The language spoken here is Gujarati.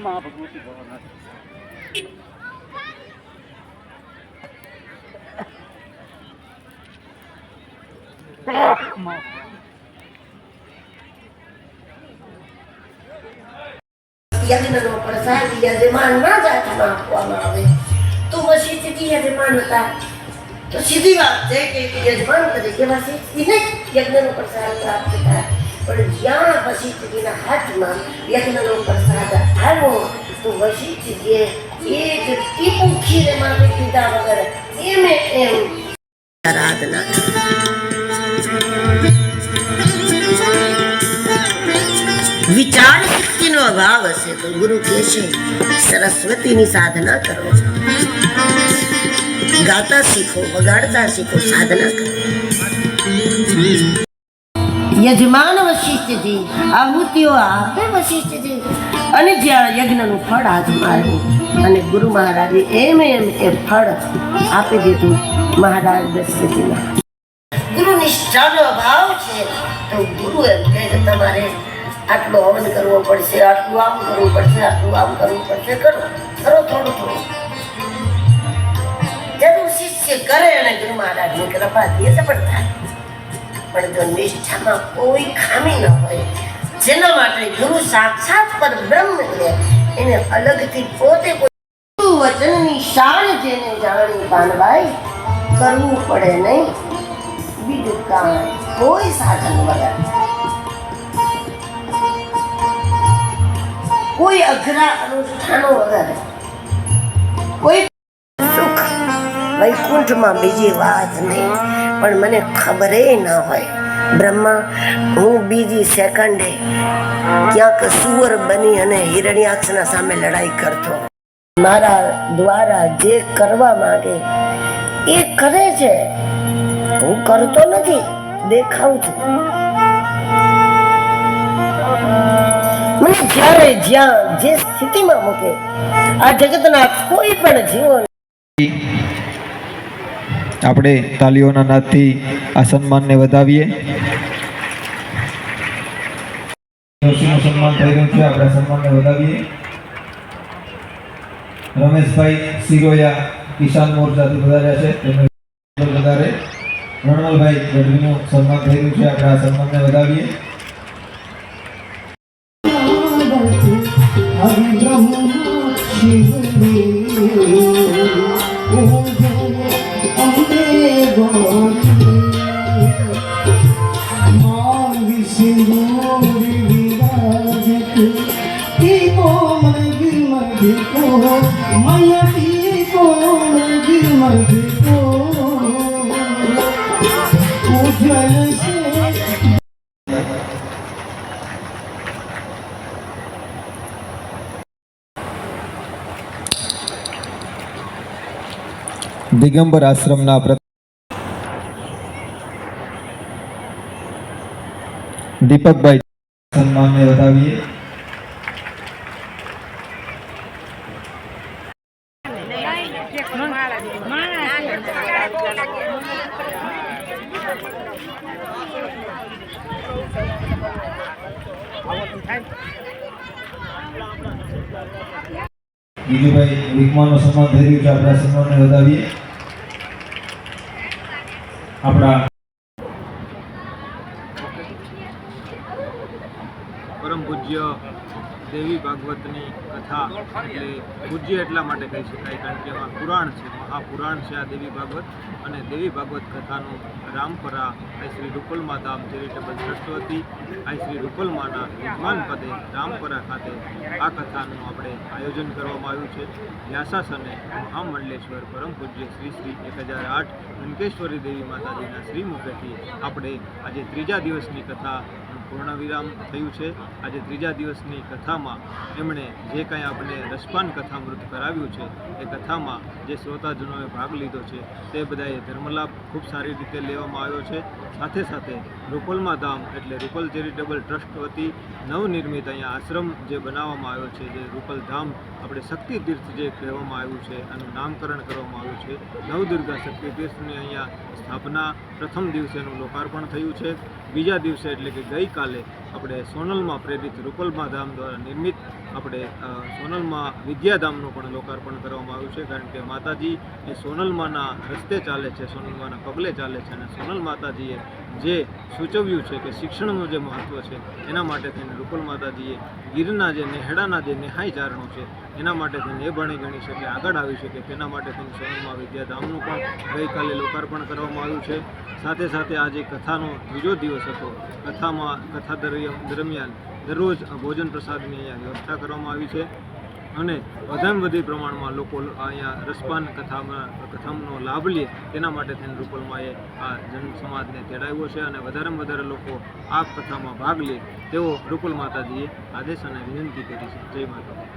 મા ભગવતી ભવનાથ મા યજ્ઞનો પ્રસાદ યજમાનના જ હાથમાં આપવામાં આવે તો વશિષ્ઠજી યજમાન હતા તો સીધી વાત છે કે યજમાન તરીકે વશિષ્ઠજીને જ યજ્ઞનો પ્રસાદ પ્રાપ્ત થાય પણ જ્યાં વશિષ્ઠજીના હાથમાં યજ્ઞનો પ્રસાદ આવ્યો તો વશિષ્ઠજીએ એક ટીપું ખીરે માટે પીધા વગર એમ એમ આરાધના વિચાર શક્તિનો અભાવ હશે તો ગુરુ કહેશે સરસ્વતીની સાધના કરો ગાતા શીખો વગાડતા શીખો સાધના કરો યજમાન વશિષ્ઠજી આહુતિઓ આપે વશિષ્ઠજી અને જ્યાં યજ્ઞનું ફળ હાથ માર્યું અને ગુરુ મહારાજે એમ એમ એ ફળ આપી દીધું મહારાજ દશરથીના ગુરુ નિષ્ઠાનો અભાવ છે, તો ગુરુ એમ કે તમારે આટલો હવન કરવો પડશે, આટલું આમ કરવું પડશે, આટલું આમ કરવું પડશે. કરો કરો થોડું થોડું. જરૂર શિષ્ય કરે અને ગુરુ મહારાજની કૃપાથી સફળ થાય. પણ જો નિષ્ઠામાં કોઈ ખામી ન હોય, જેના માટે ગુરુ સાક્ષાત પર બ્રહ્મ છે, એને અલગથી પોતે કોઈ વચનની શાન જેને જાણી પાનભાઈ કરવું પડે નહીં. બીજું કામ કોઈ સાધન વગર. કોઈ અઘરા અનુષ્ઠાનો વગર. કોઈ સુખ વૈકુંઠમાં બીજી વાત નહીં. પણ મને ખબરે ન હોય. બ્રહ્મા, હું બીજી સેકન્ડે ક્યાંક સુવર બની અને હિરણ્યાક્ષના સામે લડાઈ કરતો. મારા દ્વારા જે કરવા માંગે એ કરે છે. હું કરતો નથી, દેખાઉં છું. મને જ્યારે જ્યાં જે સ્થિતિમાં મૂકે, આ જગતના કોઈ પણ જીવો આપણે તાલીઓના નાદથી આ સન્માનને વધાવીએ. જોશીનું સન્માન થઈ રહ્યું છે આપણે સન્માનને વધાવીએ. રમેશભાઈ સિરોયા કિસાન મોરચાથી વધાર્યા છે તેમને વધારે. રણમલભાઈ ગઢવીનું સન્માન થઈ રહ્યું છે આપણે આ સન્માનને વધાવીએ. દિગંબર આશ્રમના દીપકભાઈ સન્માનને વધાવીએ. બીજુભાઈ વિકમાનો સન્માન થઈ રહ્યું છે. આપણા સન્માનને વધાવીએ. આપણા પરમ પૂજ્ય દેવી ભાગવતની કથા એટલે પૂજ્ય એટલા માટે કહી શકાય કારણ કે એમાં પુરાણ છે, મહાપુરાણ છે આ દેવી ભાગવત અને દેવી ભાગવત કથાનું રામપરા આ શ્રી રૂપલમા ધામ ચેરિટેબલ ટ્રસ્ટ વતી આઈ શ્રી રૂપલમાના યજમાન પદે રામપરા ખાતે આ કથાનું આપણે આયોજન કરવામાં આવ્યું છે. વ્યાસાસને મહામંડલેશ્વર પરમ પૂજ્ય શ્રી શ્રી એક હજાર આઠ લંકેશ્વરી દેવી માતાજીના શ્રી મુખેથી આપણે આજે ત્રીજા દિવસની કથા પૂર્ણ વિરામ થયું છે. આજે ત્રીજા દિવસની કથામાં એમણે જે કાંઈ આપણે રસપાન કથામૃત કરાવ્યું છે, એ કથામાં જે શ્રોતાજનોએ ભાગ લીધો છે, તે બધાએ ધર્મલાભ ખૂબ સારી રીતે લેવામાં આવ્યો છે. સાથે સાથે રૂપલમાં ધામ એટલે રૂપલ ચેરિટેબલ ટ્રસ્ટ વતી નવનિર્મિત અહીંયા આશ્રમ જે બનાવવામાં આવ્યો છે, જે રૂપલ ધામ આપણે શક્તિ તીર્થ જે કહેવામાં આવ્યું છે એનું નામકરણ કરવામાં આવ્યું છે. નવદુર્ગા શક્તિ તીર્થની અહીંયા સ્થાપના પ્રથમ દિવસેનું લોકાર્પણ થયું છે. બીજા દિવસે એટલે કે ગઈકાલે આપણે સોનલમાં પ્રેરિત રૂપલમાં ધામ દ્વારા નિર્મિત આપણે સોનલમાં વિદ્યાધામનું પણ લોકાર્પણ કરવામાં આવ્યું છે, કારણ કે માતાજી એ સોનલમાના રસ્તે ચાલે છે, સોનલમાના પગલે ચાલે છે અને સોનલ માતાજીએ જે સૂચવ્યું છે કે શિક્ષણનું જે મહત્ત્વ છે, એના માટે થઈને રૂપલ માતાજીએ ગીરના જે નેહડાના જે નેહાઈ ચારણો છે, એના માટે થઈને એ ભણી ગણી શકે આગળ આવી શકે તેના માટે થઈને સોનલમાં વિદ્યાધામનું પણ ગઈકાલે લોકાર્પણ કરવામાં આવ્યું છે. સાથે સાથે આજે કથાનો ત્રીજો દિવસ હતો. કથામાં કથા દરમિયાન દરમિયાન દરરોજ ભોજન પ્રસાદની અહીંયા વ્યવસ્થા કરવામાં આવી છે અને વધારે વધુ પ્રમાણમાં લોકો અહીંયા રસપાન કથામાં, કથામનો લાભ લે તેના માટે થઈને રૂપલમાએ આ જન સમાજને તેડાવ્યો છે અને વધારેમાં વધારે લોકો આ કથામાં ભાગ લે તેવો રૂપલ માતાજીએ આદેશ અને વિનંતી કરી છે. જય માતા